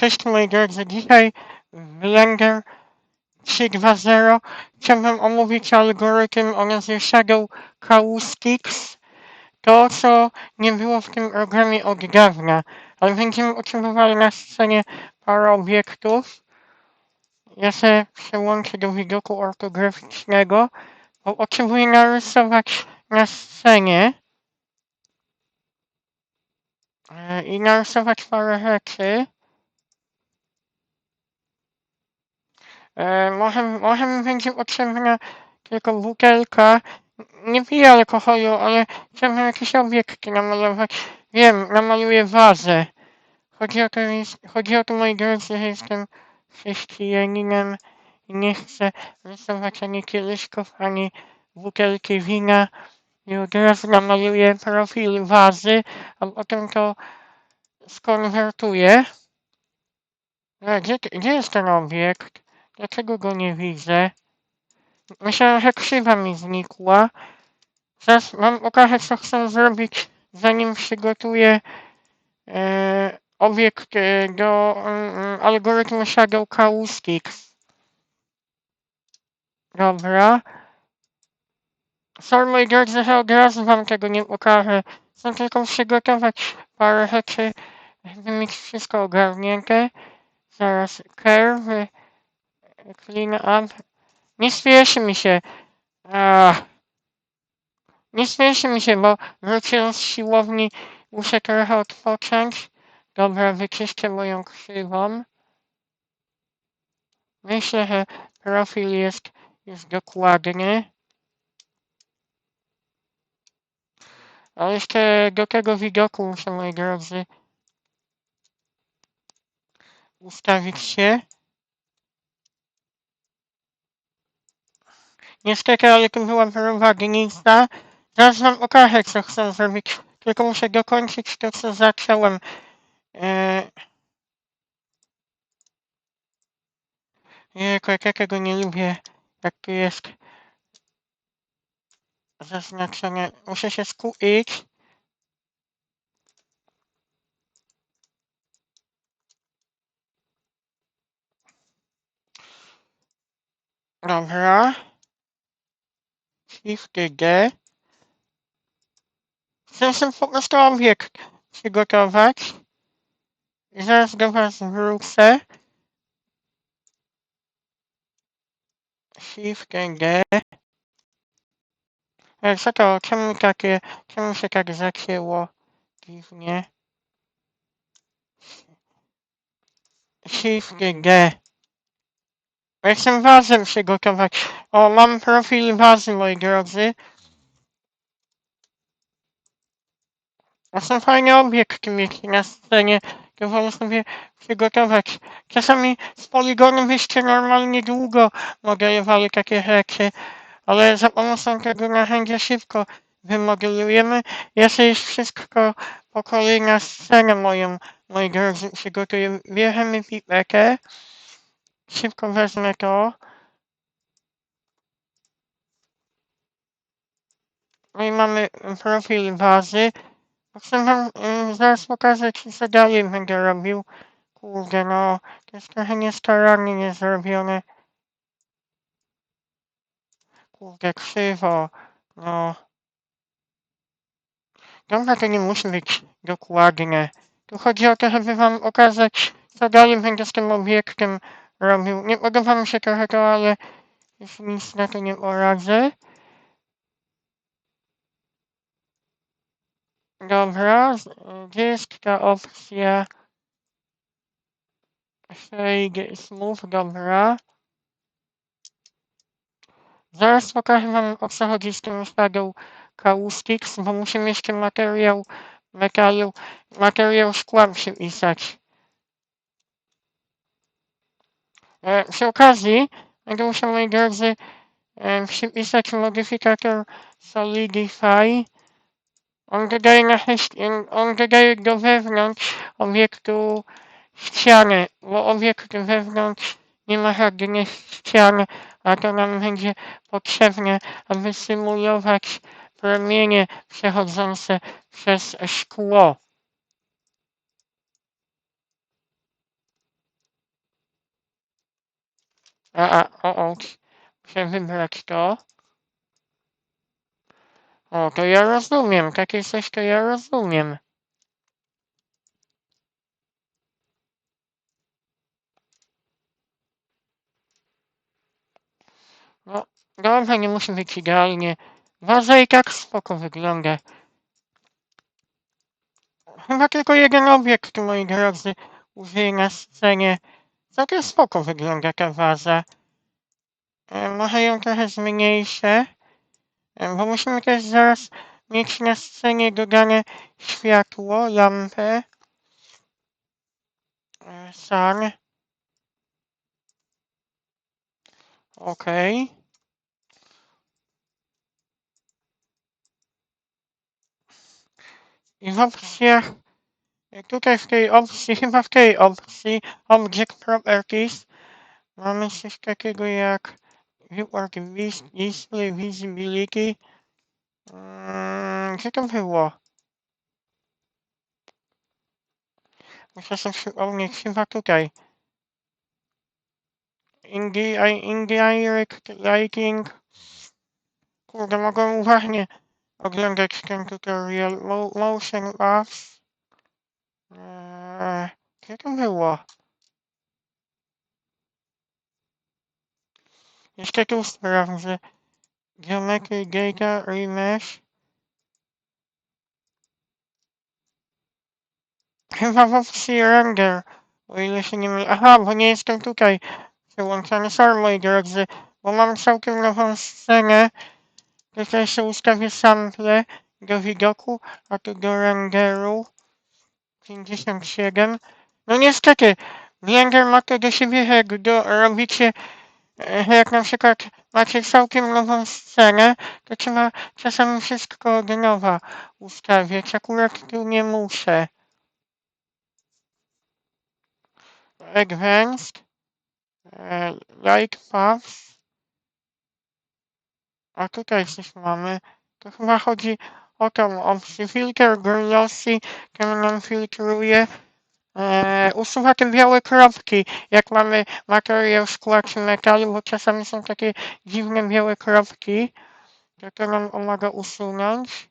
Cześć moi drodzy, dzisiaj Blender 3.2.0 chciałbym omówić algorytm o nazwie Shadow Caustics. To, co nie było w tym programie od dawna, ale będziemy utrzymywali na scenie parę obiektów. Ja się przełączę do widoku ortograficznego, bo potrzebuję narysować na scenie e, i narysować parę rzeczy. Może, może mi będzie potrzebna tylko butelka. Nie piję alkoholu, ale chciałbym jakieś obiekty namalować. Wiem, namaluję wazę. Chodzi o to, chodzi o to moi drodzy, że jestem chrześcijaninem i nie chcę rysować ani kieliszków, ani butelki wina. I od razu namaluję profil wazy, a potem to skonwertuję. E, Gdzie, gdzie jest ten obiekt? Dlaczego go nie widzę? Myślałem, że krzywa mi znikła. Zaraz mam pokazać, co chcę zrobić, zanim przygotuję e, obiekt e, do mm, algorytmu Shadow Caustics. Dobra. Sorry moi drodzy, że od razu wam tego nie pokażę. Chcę tylko przygotować parę rzeczy, żeby mieć wszystko ogarnięte. Zaraz curve, clean up. Nie spieszy mi się. Ach. Nie spieszy mi się, bo wróciłem z siłowni, muszę trochę odpocząć. Dobra, wyczyszczę moją krzywą. Myślę, że profil jest już dokładny. Ale jeszcze do tego widoku muszę, moi drodzy, ustawić się. Niestety, ale tu była prowadnica. Zaraz wam pokażę, co chcę zrobić. Tylko muszę dokończyć to, co zacząłem. Eee... Jejku, jak ja tego nie lubię, jak tu jest zaznaczone. Muszę się skupić. Dobra. Shift D. Sobie po prostu obiekt przygotować. Zaraz do was wrócę. Shift D. Co to? Czemu takie, czemu się tak zacięło? Dziwnie. Shift D. Chcę wazę przygotować. O, mam profil wazy, moi drodzy. A są fajne obiekty mieć na scenie. To wolę sobie przygotować. Czasami z poligonu byście normalnie długo modelowali takie rzeczy, ale za pomocą tego narzędzia szybko wymodelujemy. Ja sobie już wszystko po kolei na scenę moją, moi drodzy, przygotuję. Bierzemy pipetę. Szybko wezmę to. No i mamy profil wazy. Chcę wam mm, zaraz pokazać, co dalej będę robił. Kurde, no, to jest trochę niestarannie nie zrobione. Kurde, krzywo, no. Dobra, to nie musi być dokładne. Tu chodzi o to, żeby wam pokazać, co dalej będę z tym obiektem robił. Nie podoba mi się trochę to, ale już nic na to nie poradzę. Dobra, jest ta opcja Shade Smooth, dobra. Zaraz pokażę wam o co chodzi z tym Shadow Caustics, bo musimy jeszcze materiał metalu, materiał szkła przypisać. E, przy okazji będę musiał, moi drodzy, e, przypisać modyfikator Solidify. On dodaje, na, on dodaje do wewnątrz obiektu ściany, bo obiekt wewnątrz nie ma żadnych ścian, a to nam będzie potrzebne, aby symulować promienie przechodzące przez szkło. A, a, o, o, muszę wybrać to. O, to ja rozumiem, takie coś to ja rozumiem. No, dobra, nie musi być idealnie. Waza i tak spoko wygląda. Chyba tylko jeden obiekt, moi drodzy, użyję na scenie. Całkiem spoko wygląda ta waza. E, może ją trochę zmniejszę, bo musimy też zaraz mieć na scenie dodane światło, lampę. E, Sun. Okej. I w opcjach, tutaj w tej opcji, chyba w tej opcji, Object Properties, mamy coś takiego jak Vis- Display Visibility. Mm, Gdzie to było? Muszę sobie przypomnieć, chyba tutaj. Indi- Indirect Lighting. Kurde, mogłem uważnie oglądać ten tutorial. Mo- Motion Paths. Eee, Gdzie to było? Jeszcze tu sprawdzę. Geometry Data Remesh. Chyba w opcji Render. O ile się nie mylę. Aha, bo nie jestem tutaj przyłączony. Sorry moi drodzy, bo mam całkiem nową scenę. Tutaj się ustawię sample do widoku, a tu do renderu. 57. No niestety, Blender ma to do siebie, że jak do, robicie, jak na przykład macie całkiem nową scenę, to trzeba czasami wszystko od nowa ustawiać. Akurat tu nie muszę. Advanced, e, Light Paths. A tutaj coś mamy. To chyba chodzi o tą opcję. Filter Glossy, ten nam filtruje. E, usuwa te białe kropki, jak mamy materiał szkła czy metalu, bo czasami są takie dziwne białe kropki. To to nam pomaga usunąć.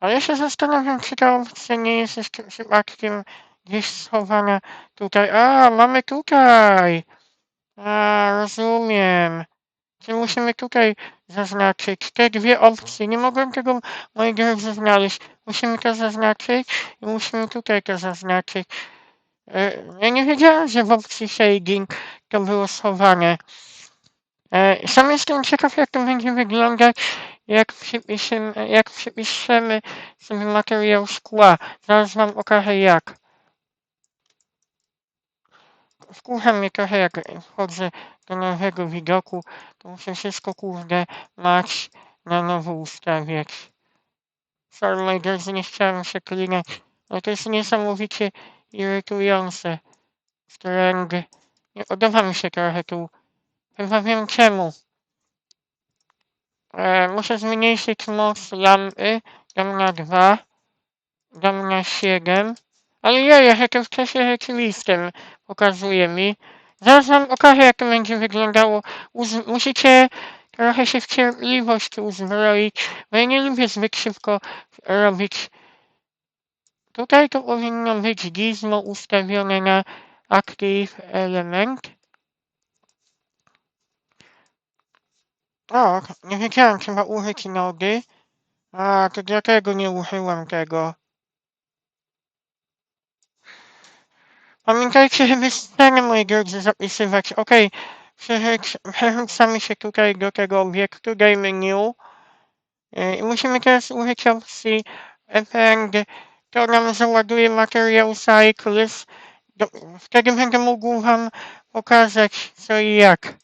Ale ja się zastanawiam, czy ta opcja nie jest jeszcze przypadkiem gdzieś schowana tutaj. A, mamy tutaj! A, rozumiem. Czy musimy tutaj zaznaczyć te dwie opcje? Nie mogłem tego, moi drodzy, znaleźć. Musimy to zaznaczyć i musimy tutaj to zaznaczyć. E, Ja nie wiedziałem, że w opcji shading to było schowane. E, Sam jestem ciekaw, jak to będzie wyglądać, jak przypiszemy, jak przypiszemy sobie materiał szkła. Zaraz wam okażę jak. Wkurza mnie trochę, jak wchodzę do nowego widoku, to muszę wszystko, kurde, mać na nowo ustawiać. Sorry, drodzy, nie chciałem się klinać, ale to jest niesamowicie irytujące. Stręg. Nie podoba mi się trochę tu. Chyba wiem czemu. E, muszę zmniejszyć moc lampy. Dam na 2. Dam na 7. Ale ja, ja to w czasie rzeczywistym pokazuje mi. Zaraz wam okażę, jak to będzie wyglądało. Uz musicie trochę się w cierpliwość uzbroić, bo ja nie lubię zbyt szybko robić. Tutaj to powinno być gizmo ustawione na Active Element. O, nie wiedziałem, trzeba użyć nogi. A, to dlatego nie użyłem tego. Pamiętajcie, żeby sceny, moi drodzy, zapisywać. Ok, przerzucamy się tutaj do tego obiektu, dajmy new. Yy, I musimy teraz użyć opcji Append. To nam załaduje materiał Cycles. Wtedy będę mógł wam pokazać co i jak.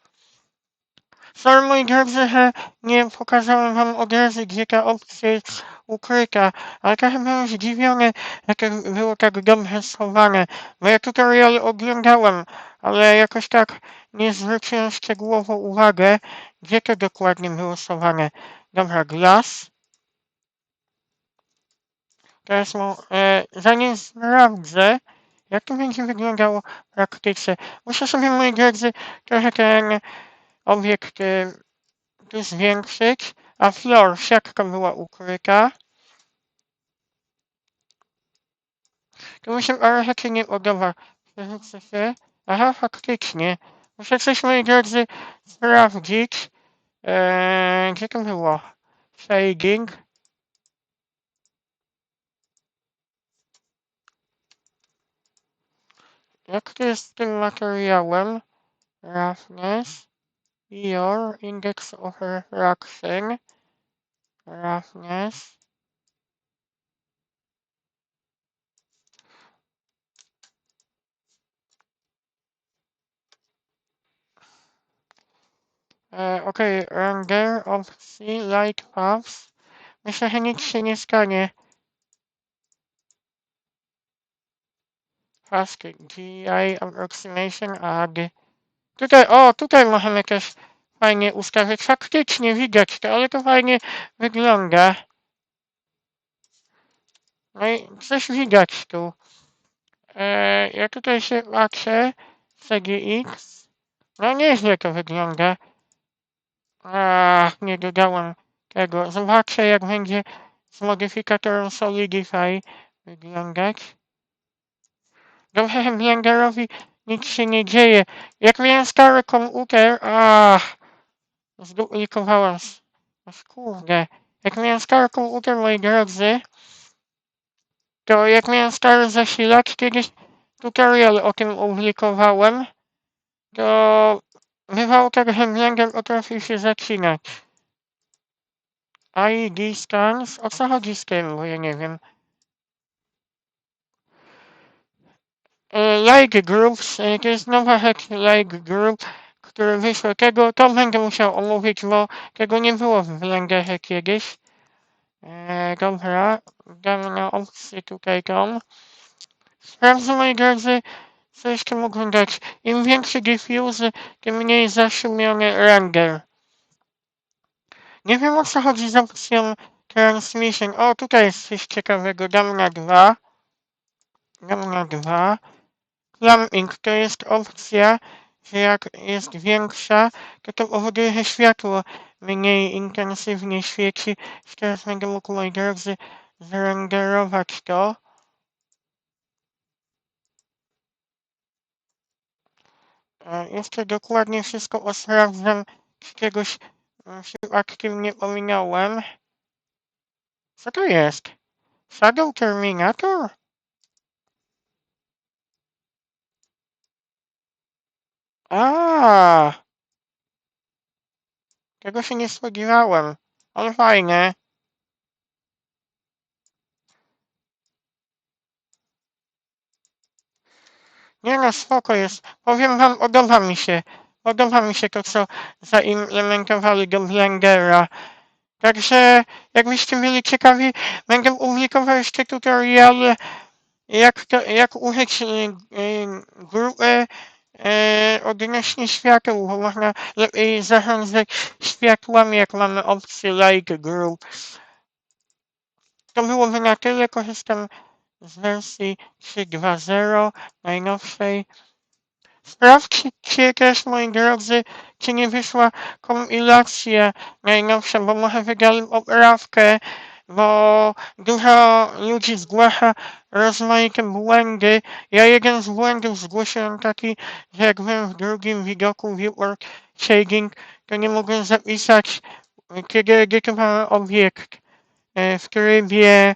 Sorry moi drodzy, że nie pokazałem wam od razu, gdzie ta opcja jest ukryta, ale trochę byłem zdziwiony, że to było tak dobrze schowane, bo ja tutorial oglądałem, ale jakoś tak nie zwróciłem szczegółowo uwagę, gdzie to dokładnie było schowane. Dobra, glass. Teraz mu, e, zanim sprawdzę, Jak to będzie wyglądało w praktyce? Muszę sobie, moi drodzy, trochę ten obiekt e, tu zwiększyć, a floor, siatka była ukryta. To mi się ale rzeczy nie podoba. Się. Aha, faktycznie. Muszę coś, moi drodzy, sprawdzić. Eee, gdzie to było? Shading. Jak to jest z tym materiałem? Roughness. Your index of refraction. Roughness. E, ok, render of sea light paths. Że nic się nie stanie. GI approximation add. Tutaj, o, tutaj możemy też fajnie ustawić. Faktycznie widać to, ale to fajnie wygląda. No i coś widać tu. E, ja tutaj się patrzę. CGX. No nieźle to wygląda. Ach, nie dodałem tego. Zobaczę jak będzie z modyfikatorem Solidify wyglądać. Dobrze, że Blenderowi nic się nie dzieje. Jak miałem stary komputer, ach, zduplikowałem. kurde. Jak miałem stary komputer, moi drodzy, to jak miałem stary zasilacz, kiedyś tutorial o tym opublikowałem, to bywało tak, że Blender potrafił się zacinać. ID scans? O co chodzi z tym, bo ja nie wiem. Like groups, e, to jest nowa rzecz like group, który wyszło. Tego to będę musiał omówić, bo tego nie było w Blenderze kiedyś. E, dobra, damy na opcję tutaj tą. Sprawdzę moi drodzy, co jeszcze mógłbym dać. Im większy diffuse, tym mniej zaszumiony render. Nie wiem o co chodzi z opcją transmission. O, tutaj jest coś ciekawego. Dam na 2. Dam na 2. Clamping to jest opcja, że jak jest większa, to to powoduje, że światło mniej intensywnie świeci. Teraz będę mógł, moi drodzy, zrenderować to. E, Jeszcze dokładnie wszystko osprawdzam, czy czegoś e, przypadkiem nie pominąłem. Co to jest? Shadow Terminator? A, Tego się nie spodziewałem. Ale fajne. Nie no, spoko jest. Powiem wam, podoba mi się. Podoba mi się to, co zaimplementowali do Blendera. Także, jakbyście byli ciekawi, będę publikował jeszcze tutorial, jak, jak użyć y, y, grupę y, odnośnie świateł, bo można lepiej zarządzać światłami, jak mamy opcję Like Group. To byłoby na tyle. Korzystam z wersji 3.2.0 najnowszej. Sprawdźcie też, moi drodzy, czy nie wyszła kompilacja najnowsza, bo może wydali poprawkę, bo dużo ludzi zgłasza rozmaite błędy. Ja jeden z błędów zgłosiłem taki, że jak byłem w drugim widoku viewport shading, to nie mogłem zapisać, kiedy edytowałem obiekt e, w trybie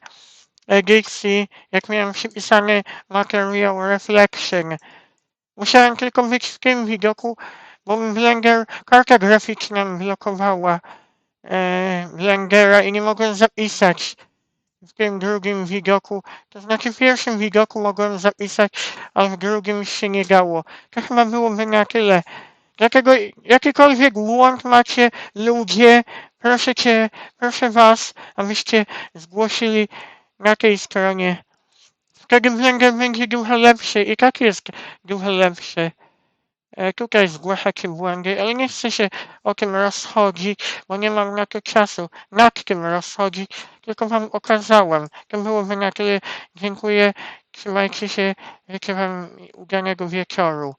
edycji, jak miałem przypisany materiał reflection. Musiałem tylko być w tym widoku, bo mi Blender, karta graficzna blokowała e, Blendera i nie mogłem zapisać w tym drugim widoku. To znaczy w pierwszym widoku mogłem zapisać, a w drugim się nie dało. To chyba byłoby na tyle. Dlatego jakikolwiek błąd macie ludzie, proszę cię, proszę was, abyście zgłosili na tej stronie. Wtedy Blender będzie dużo lepszy i tak jest dużo lepszy. E, tutaj zgłaszacie błędy, ale nie chcę się o tym rozchodzić, bo nie mam na to czasu nad tym rozchodzić, tylko wam okazałem. To byłoby na tyle. Dziękuję Trzymajcie się, życzę wam udanego wieczoru.